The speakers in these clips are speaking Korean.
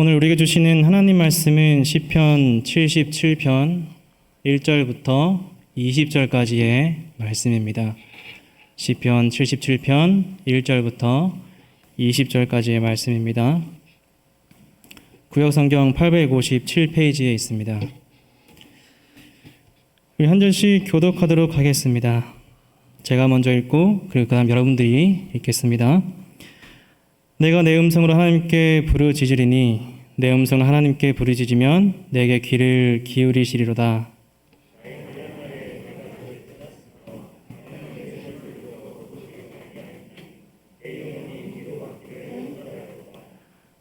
오늘 우리에게 주시는 하나님 말씀은 시편 77편 1절부터 20절까지의 말씀입니다. 시편 77편 1절부터 20절까지의 말씀입니다. 구역 성경 857페이지에 있습니다. 우리 한 절씩 교독하도록 하겠습니다. 제가 먼저 읽고 그리고 그다음 여러분들이 읽겠습니다. 내가 내 음성으로 하나님께 부르짖으리니 내 음성을 하나님께 부르짖으면 내게 귀를 기울이시리로다.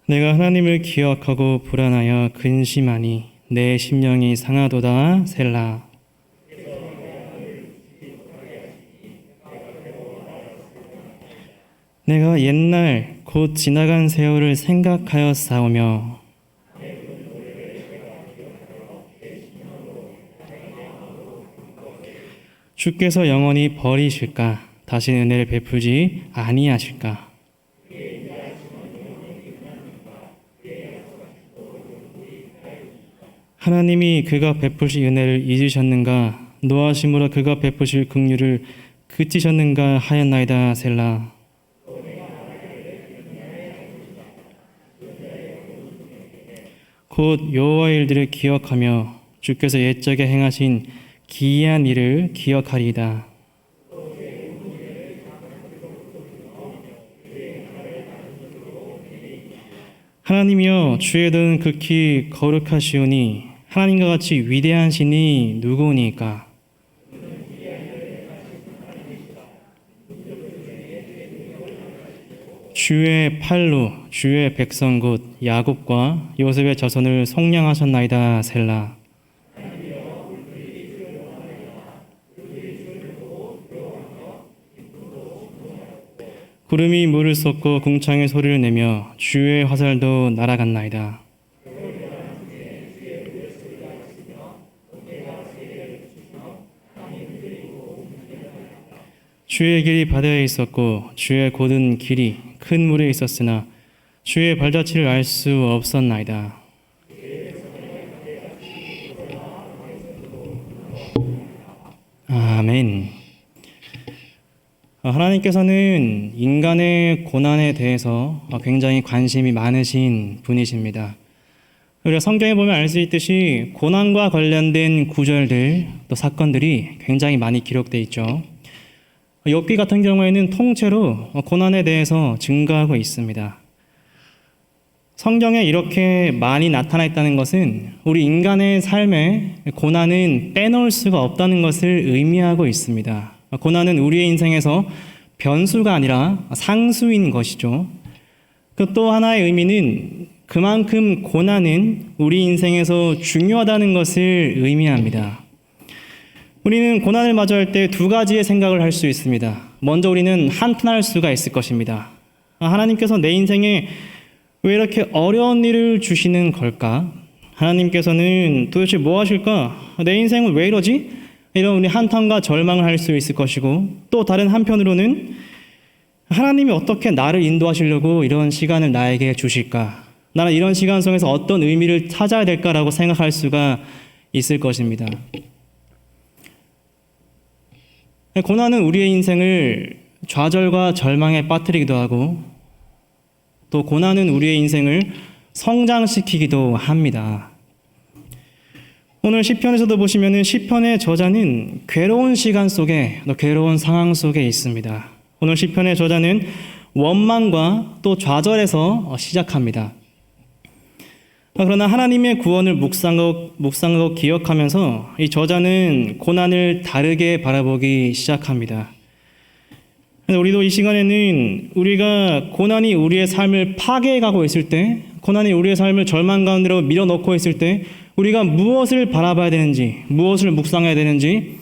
내가 하나님을 기억하고 불안하여 근심하니 내 심령이 상하도다 셀라. 내가 옛날 곧 지나간 세월을 생각하여 싸우며 주께서 영원히 버리실까? 다시 은혜를 베풀지 아니하실까? 하나님이 그가 베푸실 은혜를 잊으셨는가? 노하심으로 그가 베푸실 긍휼을 그치셨는가 하였나이다 셀라 곧 여호와의 일들을 기억하며 주께서 옛적에 행하신 기이한 일을 기억하리이다. 하나님이여 주의 도는 극히 거룩하시오니 하나님과 같이 위대한 신이 누구니까? 주의 팔로 주의 백성 곧 야곱과 요셉의 자손을 속량하셨나이다 셀라. 구름이 물을 쏟고 궁창의 소리를 내며 주의 화살도 날아갔나이다 주의 길이 바다에 있었고 주의 곧은 길이 큰 물에 있었으나 주의 발자취를 알 수 없었나이다. 아멘. 어, 하나님께서는 인간의 고난에 대해서 굉장히 관심이 많으신 분이십니다. 우리가 성경에 보면 알 수 있듯이 고난과 관련된 구절들 또 사건들이 굉장히 많이 기록되어 있죠. 욥기 같은 경우에는 통째로 고난에 대해서 증거하고 있습니다. 성경에 이렇게 많이 나타나 있다는 것은 우리 인간의 삶에 고난은 빼놓을 수가 없다는 것을 의미하고 있습니다. 고난은 우리의 인생에서 변수가 아니라 상수인 것이죠. 그 또 하나의 의미는 그만큼 고난은 우리 인생에서 중요하다는 것을 의미합니다. 우리는 고난을 마주할 때 두 가지의 생각을 할 수 있습니다. 먼저 우리는 한탄할 수가 있을 것입니다. 아, 하나님께서 내 인생에 왜 이렇게 어려운 일을 주시는 걸까? 하나님께서는 도대체 뭐 하실까? 내 인생은 왜 이러지? 이런 우리 한탄과 절망을 할 수 있을 것이고 또 다른 한편으로는 하나님이 어떻게 나를 인도하시려고 이런 시간을 나에게 주실까? 나는 이런 시간 속에서 어떤 의미를 찾아야 될까라고 생각할 수가 있을 것입니다. 고난은 우리의 인생을 좌절과 절망에 빠뜨리기도 하고 또 고난은 우리의 인생을 성장시키기도 합니다. 오늘 시편에서도 보시면은 시편의 저자는 괴로운 시간 속에 또 괴로운 상황 속에 있습니다. 오늘 시편의 저자는 원망과 또 좌절에서 시작합니다. 그러나 하나님의 구원을 묵상하고, 묵상하고 기억하면서 이 저자는 고난을 다르게 바라보기 시작합니다. 우리도 이 시간에는 우리가 고난이 우리의 삶을 파괴해가고 있을 때, 고난이 우리의 삶을 절망 가운데로 밀어넣고 있을 때, 우리가 무엇을 바라봐야 되는지, 무엇을 묵상해야 되는지,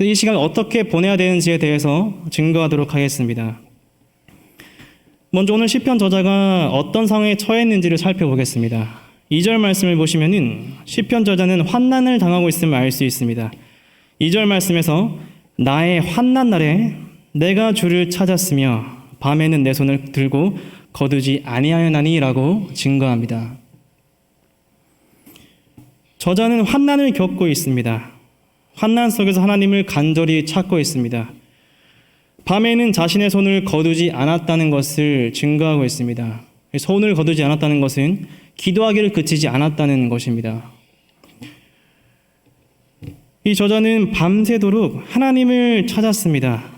이 시간을 어떻게 보내야 되는지에 대해서 증거하도록 하겠습니다. 먼저 오늘 시편 저자가 어떤 상황에 처했는지를 살펴보겠습니다. 2절 말씀을 보시면은 시편 저자는 환난을 당하고 있음을 알 수 있습니다. 2절 말씀에서 나의 환난 날에 내가 주를 찾았으며 밤에는 내 손을 들고 거두지 아니하였나니라고 증거합니다. 저자는 환난을 겪고 있습니다. 환난 속에서 하나님을 간절히 찾고 있습니다. 밤에는 자신의 손을 거두지 않았다는 것을 증거하고 있습니다. 손을 거두지 않았다는 것은 기도하기를 그치지 않았다는 것입니다. 이 저자는 밤새도록 하나님을 찾았습니다.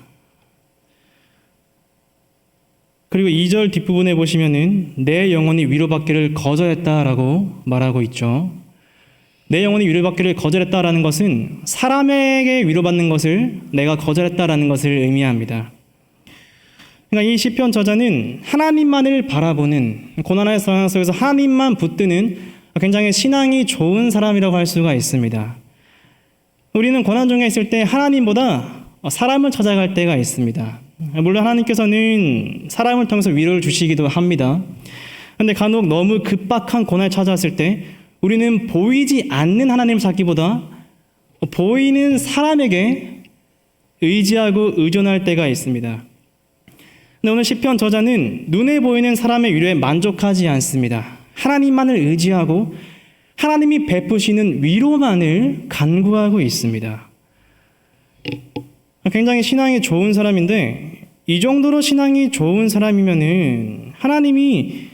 그리고 2절 뒷부분에 보시면은 내 영혼이 위로받기를 거절했다라고 말하고 있죠. 내 영혼이 위로받기를 거절했다라는 것은 사람에게 위로받는 것을 내가 거절했다라는 것을 의미합니다. 그러니까 이 시편 저자는 하나님만을 바라보는 고난의 상황 속에서 하나님만 붙드는 굉장히 신앙이 좋은 사람이라고 할 수가 있습니다. 우리는 고난 중에 있을 때 하나님보다 사람을 찾아갈 때가 있습니다. 물론 하나님께서는 사람을 통해서 위로를 주시기도 합니다. 그런데 간혹 너무 급박한 고난을 찾아왔을 때 우리는 보이지 않는 하나님을 찾기보다 보이는 사람에게 의지하고 의존할 때가 있습니다. 근데 오늘 시편 저자는 눈에 보이는 사람의 위로에 만족하지 않습니다. 하나님만을 의지하고 하나님이 베푸시는 위로만을 간구하고 있습니다. 굉장히 신앙이 좋은 사람인데 이 정도로 신앙이 좋은 사람이면은 하나님이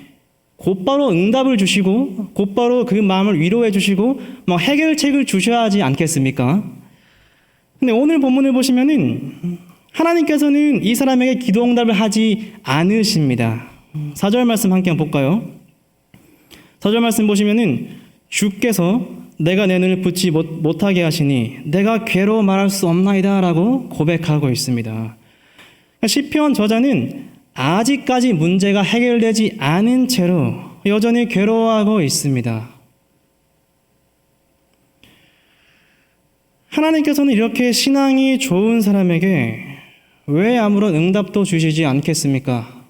곧바로 응답을 주시고 곧바로 그 마음을 위로해 주시고 뭐 해결책을 주셔야 하지 않겠습니까? 근데 오늘 본문을 보시면은 하나님께서는 이 사람에게 기도 응답을 하지 않으십니다. 4절 말씀 함께 볼까요? 4절 말씀 보시면은 주께서 내가 내 눈을 붙지 못, 못하게 하시니 내가 괴로워 말할 수 없나이다 라고 고백하고 있습니다. 시편 저자는 아직까지 문제가 해결되지 않은 채로 여전히 괴로워하고 있습니다. 하나님께서는 이렇게 신앙이 좋은 사람에게 왜 아무런 응답도 주시지 않겠습니까?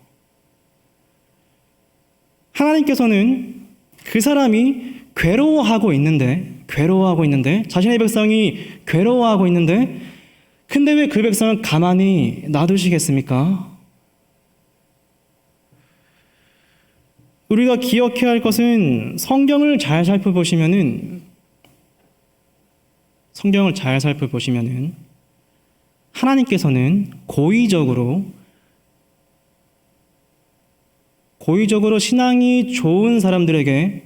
하나님께서는 그 사람이 괴로워하고 있는데, 괴로워하고 있는데, 자신의 백성이 괴로워하고 있는데, 근데 왜 그 백성을 가만히 놔두시겠습니까? 우리가 기억해야 할 것은 성경을 잘 살펴보시면은, 성경을 잘 살펴보시면은, 하나님께서는 고의적으로 고의적으로 신앙이 좋은 사람들에게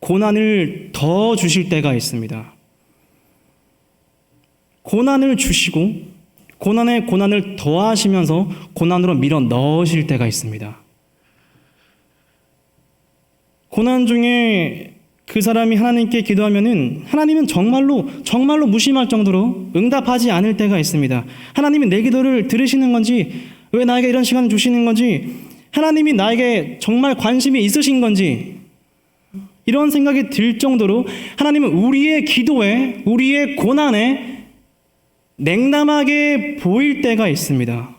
고난을 더 주실 때가 있습니다. 고난을 주시고 고난에 고난을 더하시면서 고난으로 밀어 넣으실 때가 있습니다. 고난 중에 그 사람이 하나님께 기도하면은 하나님은 정말로 정말로 무심할 정도로 응답하지 않을 때가 있습니다. 하나님이 내 기도를 들으시는 건지 왜 나에게 이런 시간을 주시는 건지 하나님이 나에게 정말 관심이 있으신 건지 이런 생각이 들 정도로 하나님은 우리의 기도에 우리의 고난에 냉담하게 보일 때가 있습니다.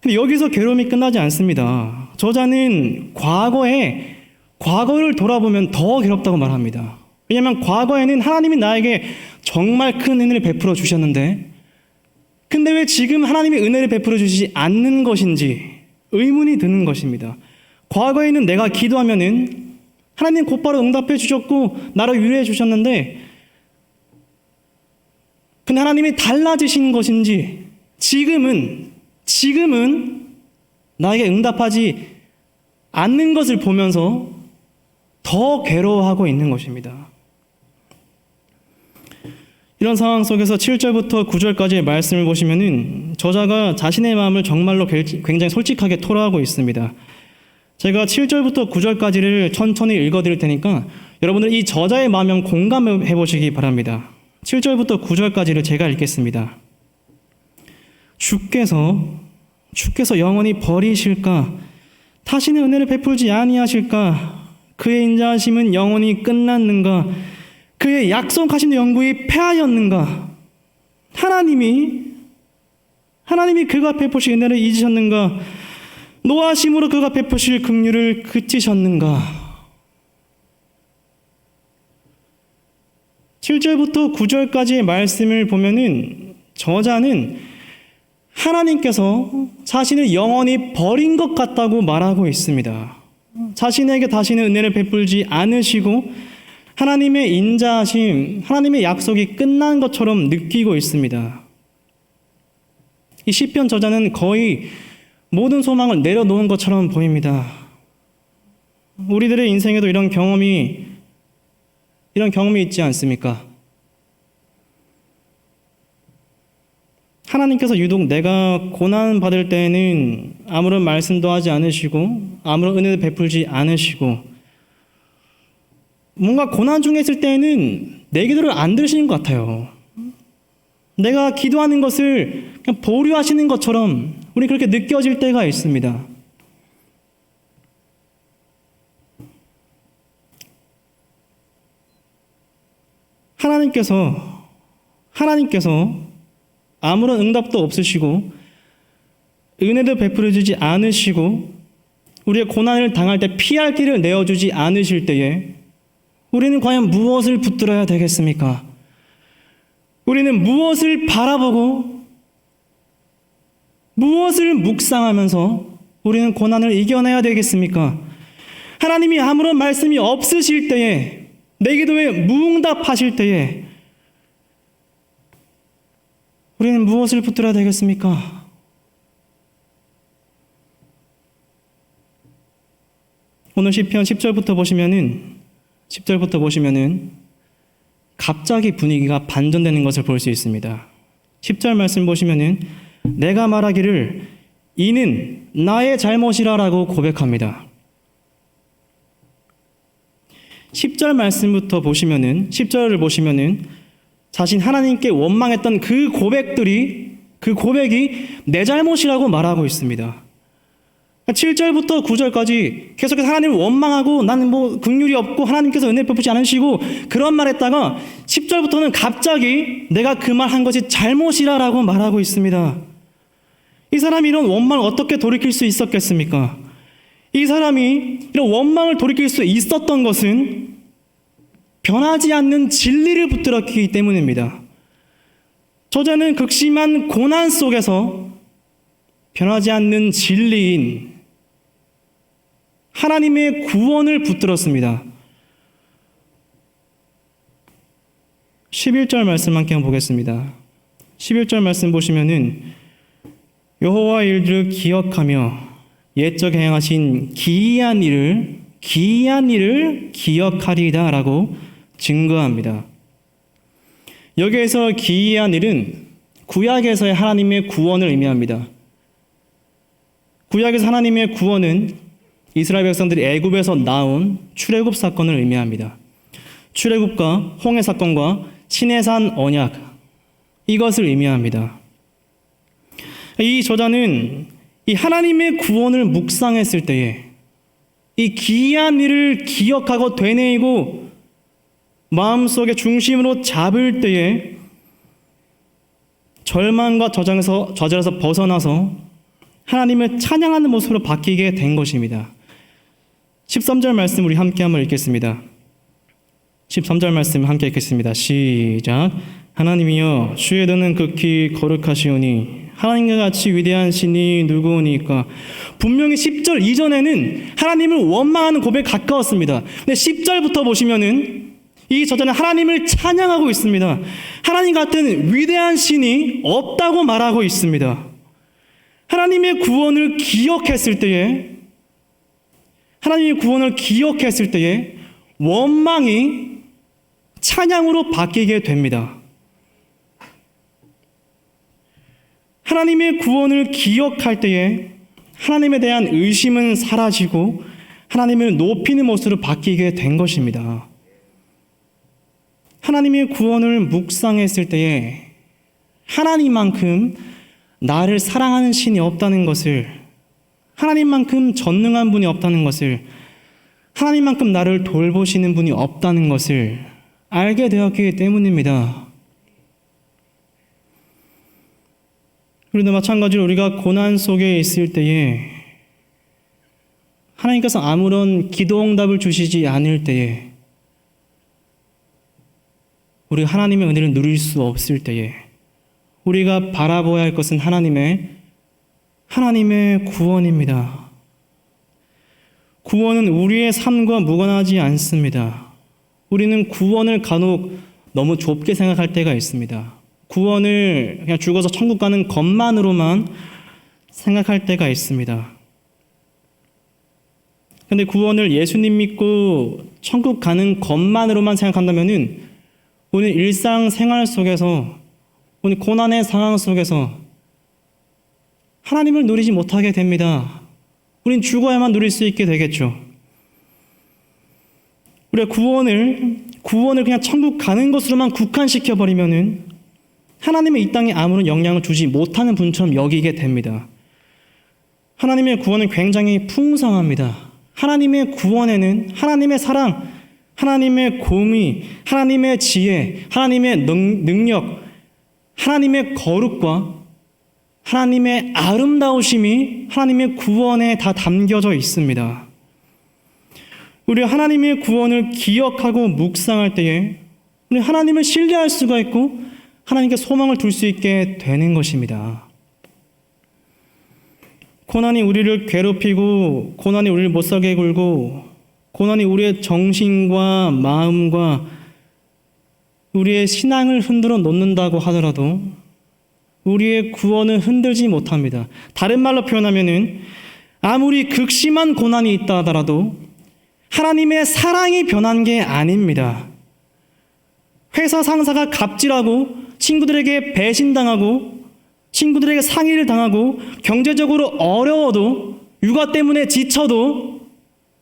근데 여기서 괴로움이 끝나지 않습니다. 저자는 과거에 과거를 돌아보면 더 괴롭다고 말합니다. 왜냐하면 과거에는 하나님이 나에게 정말 큰 은혜를 베풀어 주셨는데, 근데 왜 지금 하나님이 은혜를 베풀어 주시지 않는 것인지 의문이 드는 것입니다. 과거에는 내가 기도하면은 하나님 곧바로 응답해 주셨고 나를 위로해 주셨는데, 근데 하나님이 달라지신 것인지 지금은 지금은 나에게 응답하지 않는 것을 보면서 더 괴로워하고 있는 것입니다. 이런 상황 속에서 7절부터 9절까지의 말씀을 보시면은 저자가 자신의 마음을 정말로 굉장히 솔직하게 토로하고 있습니다. 제가 7절부터 9절까지를 천천히 읽어 드릴 테니까 여러분들 이 저자의 마음을 공감해 보시기 바랍니다. 7절부터 9절까지를 제가 읽겠습니다. 주께서 주께서 영원히 버리실까 다시는 은혜를 베풀지 아니하실까 그의 인자하심은 영원히 끝났는가? 그의 약속하신 영구히 패하였는가? 하나님이 하나님이 그가 베푸신 은혜를 잊으셨는가? 노하심으로 그가 베푸실 긍휼을 그치셨는가? 7절부터 9절까지의 말씀을 보면은 저자는 하나님께서 자신을 영원히 버린 것 같다고 말하고 있습니다. 자신에게 다시는 은혜를 베풀지 않으시고 하나님의 인자하심, 하나님의 약속이 끝난 것처럼 느끼고 있습니다. 이 시편 저자는 거의 모든 소망을 내려놓은 것처럼 보입니다. 우리들의 인생에도 이런 경험이 이런 경험이 있지 않습니까? 하나님께서 유독 내가 고난 받을 때에는 아무런 말씀도 하지 않으시고 아무런 은혜도 베풀지 않으시고 뭔가 고난 중에 있을 때에는 내 기도를 안 들으시는 것 같아요. 내가 기도하는 것을 그냥 보류하시는 것처럼 우리 그렇게 느껴질 때가 있습니다. 하나님께서 하나님께서 아무런 응답도 없으시고 은혜도 베풀어 주지 않으시고 우리의 고난을 당할 때 피할 길을 내어 주지 않으실 때에 우리는 과연 무엇을 붙들어야 되겠습니까? 우리는 무엇을 바라보고 무엇을 묵상하면서 우리는 고난을 이겨내야 되겠습니까? 하나님이 아무런 말씀이 없으실 때에 내 기도에 무응답하실 때에 우리는 무엇을 붙들어야 되겠습니까? 오늘 시편 10절부터 보시면은 10절부터 보시면은 갑자기 분위기가 반전되는 것을 볼 수 있습니다. 10절 말씀 보시면은 내가 말하기를 이는 나의 잘못이라라고 고백합니다. 10절 말씀부터 보시면은 10절을 보시면은 자신 하나님께 원망했던 그 고백들이 그 고백이 내 잘못이라고 말하고 있습니다. 7절부터 9절까지 계속해서 하나님을 원망하고 나는 뭐 긍휼이 없고 하나님께서 은혜 베푸지 않으시고 그런 말 했다가 10절부터는 갑자기 내가 그 말 한 것이 잘못이라라고 말하고 있습니다. 이 사람이 이런 원망을 어떻게 돌이킬 수 있었겠습니까? 이 사람이 이런 원망을 돌이킬 수 있었던 것은 변하지 않는 진리를 붙들었기 때문입니다. 저자는 극심한 고난 속에서 변하지 않는 진리인 하나님의 구원을 붙들었습니다. 11절 말씀 함께 보겠습니다. 11절 말씀 보시면은 여호와 일들을 기억하며 옛적 행하신 기이한 일을 기이한 일을 기억하리다라고 증거합니다. 여기에서 기이한 일은 구약에서의 하나님의 구원을 의미합니다. 구약에서 하나님의 구원은 이스라엘 백성들이 애굽에서 나온 출애굽 사건을 의미합니다. 출애굽과 홍해 사건과 시내산 언약 이것을 의미합니다. 이 저자는 이 하나님의 구원을 묵상했을 때에 이 기이한 일을 기억하고 되뇌이고 마음속에 중심으로 잡을 때에 절망과 저장에서 저절에서 벗어나서 하나님을 찬양하는 모습으로 바뀌게 된 것입니다. 13절 말씀 우리 함께 한번 읽겠습니다. 13절 말씀 함께 읽겠습니다. 시작. 하나님이여 주의 도는 극히 거룩하시오니 하나님과 같이 위대한 신이 누구니까 분명히 10절 이전에는 하나님을 원망하는 고백에 가까웠습니다. 근데 10절부터 보시면은 이 저자는 하나님을 찬양하고 있습니다. 하나님 같은 위대한 신이 없다고 말하고 있습니다. 하나님의 구원을 기억했을 때에 하나님의 구원을 기억했을 때에 원망이 찬양으로 바뀌게 됩니다. 하나님의 구원을 기억할 때에 하나님에 대한 의심은 사라지고 하나님을 높이는 모습으로 바뀌게 된 것입니다. 하나님의 구원을 묵상했을 때에 하나님만큼 나를 사랑하는 신이 없다는 것을 하나님만큼 전능한 분이 없다는 것을 하나님만큼 나를 돌보시는 분이 없다는 것을 알게 되었기 때문입니다. 그런데 마찬가지로 우리가 고난 속에 있을 때에 하나님께서 아무런 기도 응답을 주시지 않을 때에 우리가 하나님의 은혜를 누릴 수 없을 때에 우리가 바라보아야 할 것은 하나님의 하나님의 구원입니다. 구원은 우리의 삶과 무관하지 않습니다. 우리는 구원을 간혹 너무 좁게 생각할 때가 있습니다. 구원을 그냥 죽어서 천국 가는 것만으로만 생각할 때가 있습니다. 근데 구원을 예수님 믿고 천국 가는 것만으로만 생각한다면은 오늘 일상 생활 속에서 오늘 고난의 상황 속에서 하나님을 누리지 못하게 됩니다. 우린 죽어야만 누릴 수 있게 되겠죠. 우리가 구원을 구원을 그냥 천국 가는 것으로만 국한시켜 버리면은 하나님의 이 땅에 아무런 영향을 주지 못하는 분처럼 여기게 됩니다. 하나님의 구원은 굉장히 풍성합니다. 하나님의 구원에는 하나님의 사랑, 하나님의 공의, 하나님의 지혜, 하나님의 능, 능력, 하나님의 거룩과 하나님의 아름다우심이 하나님의 구원에 다 담겨져 있습니다. 우리 하나님의 구원을 기억하고 묵상할 때에 우리 하나님을 신뢰할 수가 있고 하나님께 소망을 둘 수 있게 되는 것입니다. 고난이 우리를 괴롭히고 고난이 우리를 못살게 굴고 고난이 우리의 정신과 마음과 우리의 신앙을 흔들어 놓는다고 하더라도 우리의 구원은 흔들지 못합니다. 다른 말로 표현하면은 아무리 극심한 고난이 있다 하더라도 하나님의 사랑이 변한 게 아닙니다. 회사 상사가 갑질하고 친구들에게 배신당하고 친구들에게 상의를 당하고 경제적으로 어려워도 육아 때문에 지쳐도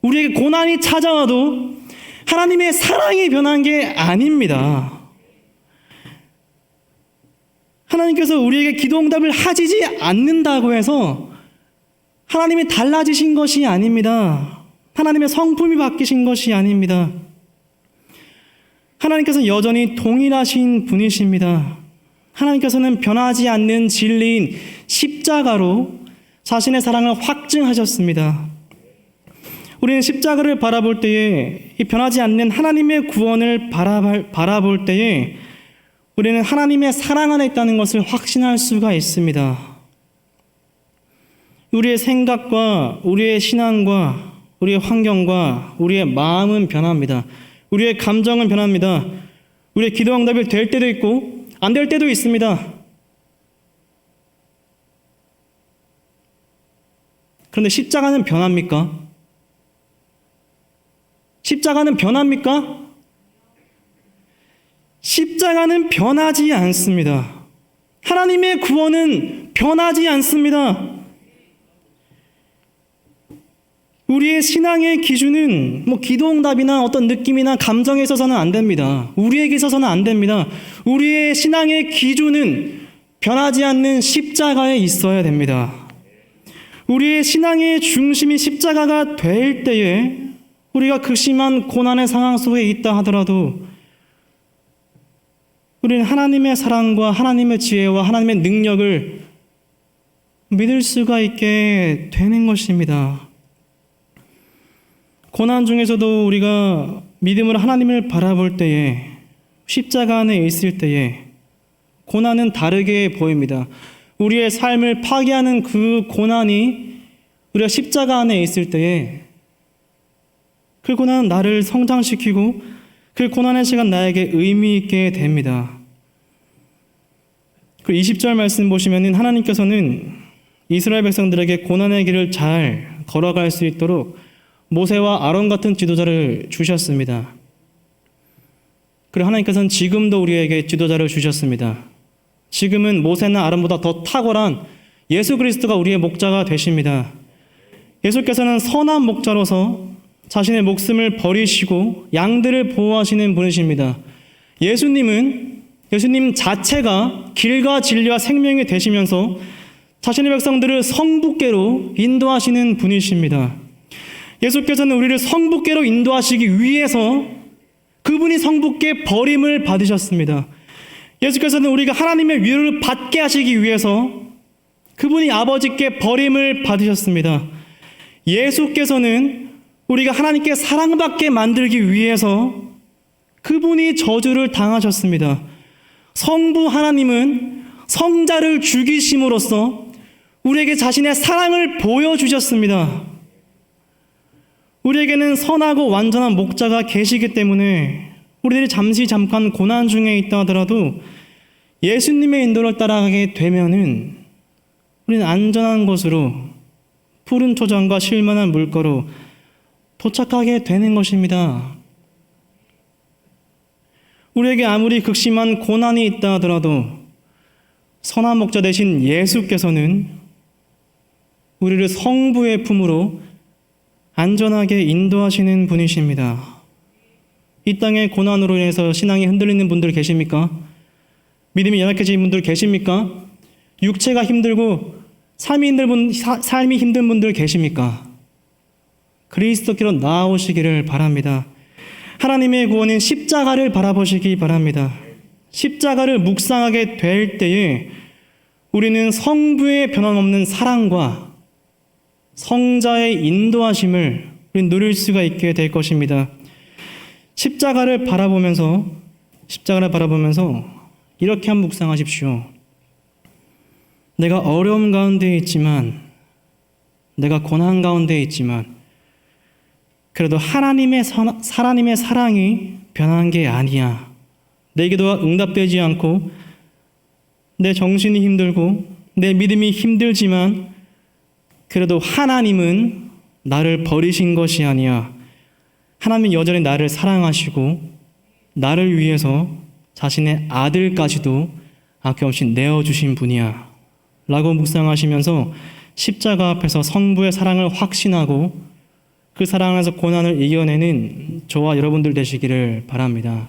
우리에게 고난이 찾아와도 하나님의 사랑이 변한 게 아닙니다. 하나님께서 우리에게 기도 응답을 하시지 않는다고 해서 하나님이 달라지신 것이 아닙니다. 하나님의 성품이 바뀌신 것이 아닙니다. 하나님께서 여전히 동일하신 분이십니다. 하나님께서는 변하지 않는 진리인 십자가로 자신의 사랑을 확증하셨습니다. 우리는 십자가를 바라볼 때에 이 변하지 않는 하나님의 구원을 바라볼 때에 우리는 하나님의 사랑 안에 있다는 것을 확신할 수가 있습니다. 우리의 생각과 우리의 신앙과 우리의 환경과 우리의 마음은 변합니다. 우리의 감정은 변합니다. 우리의 기도 응답이 될 때도 있고 안 될 때도 있습니다. 그런데 십자가는 변합니까? 십자가는 변합니까? 십자가는 변하지 않습니다. 하나님의 구원은 변하지 않습니다. 우리의 신앙의 기준은 뭐 기도응답이나 어떤 느낌이나 감정에 있어서는 안 됩니다. 우리에게 있어서는 안 됩니다. 우리의 신앙의 기준은 변하지 않는 십자가에 있어야 됩니다. 우리의 신앙의 중심이 십자가가 될 때에 우리가 극심한 고난의 상황 속에 있다 하더라도 우리는 하나님의 사랑과 하나님의 지혜와 하나님의 능력을 믿을 수가 있게 되는 것입니다. 고난 중에서도 우리가 믿음으로 하나님을 바라볼 때에 십자가 안에 있을 때에 고난은 다르게 보입니다. 우리의 삶을 파괴하는 그 고난이 우리가 십자가 안에 있을 때에 그 고난은 나를 성장시키고 그 고난의 시간 나에게 의미 있게 됩니다. 그 20절 말씀 보시면은 하나님께서는 이스라엘 백성들에게 고난의 길을 잘 걸어갈 수 있도록 모세와 아론 같은 지도자를 주셨습니다. 그리고 하나님께서는 지금도 우리에게 지도자를 주셨습니다. 지금은 모세나 아론보다 더 탁월한 예수 그리스도가 우리의 목자가 되십니다. 예수께서는 선한 목자로서 자신의 목숨을 버리시고 양들을 보호하시는 분이십니다. 예수님은 예수님 자체가 길과 진리와 생명이 되시면서 자신의 백성들을 성부께로 인도하시는 분이십니다. 예수께서는 우리를 성부께로 인도하시기 위해서 그분이 성부께 버림을 받으셨습니다. 예수께서는 우리가 하나님의 위로를 받게 하시기 위해서 그분이 아버지께 버림을 받으셨습니다. 예수께서는 우리가 하나님께 사랑받게 만들기 위해서 그분이 저주를 당하셨습니다. 성부 하나님은 성자를 죽이심으로써 우리에게 자신의 사랑을 보여주셨습니다. 우리에게는 선하고 완전한 목자가 계시기 때문에 우리들이 잠시 잠깐 고난 중에 있다 하더라도 예수님의 인도를 따라가게 되면은 우리는 안전한 곳으로 푸른 초장과 쉴만한 물가로 도착하게 되는 것입니다. 우리에게 아무리 극심한 고난이 있다 하더라도 선한 목자 대신 예수께서는 우리를 성부의 품으로 안전하게 인도하시는 분이십니다. 이 땅의 고난으로 인해서 신앙이 흔들리는 분들 계십니까? 믿음이 연약해진 분들 계십니까? 육체가 힘들고 삶이 힘든 분, 사- 삶이 힘든 분들 계십니까? 그리스도께로 나아오시기를 바랍니다. 하나님의 구원은 십자가를 바라보시기 바랍니다. 십자가를 묵상하게 될 때에 우리는 성부의 변함없는 사랑과 성자의 인도하심을 우리 누릴 수가 있게 될 것입니다. 십자가를 바라보면서 십자가를 바라보면서 이렇게 한 묵상하십시오. 내가 어려움 가운데 있지만 내가 고난 가운데 있지만 그래도 하나님의 선, 하나님의 사랑이 변한 게 아니야. 내 기도가 응답되지 않고 내 정신이 힘들고 내 믿음이 힘들지만 그래도 하나님은 나를 버리신 것이 아니야. 하나님은 여전히 나를 사랑하시고 나를 위해서 자신의 아들까지도 아낌없이 내어주신 분이야. 라고 묵상하시면서 십자가 앞에서 성부의 사랑을 확신하고 그 사랑 안에서 고난을 이겨내는 저와 여러분들 되시기를 바랍니다.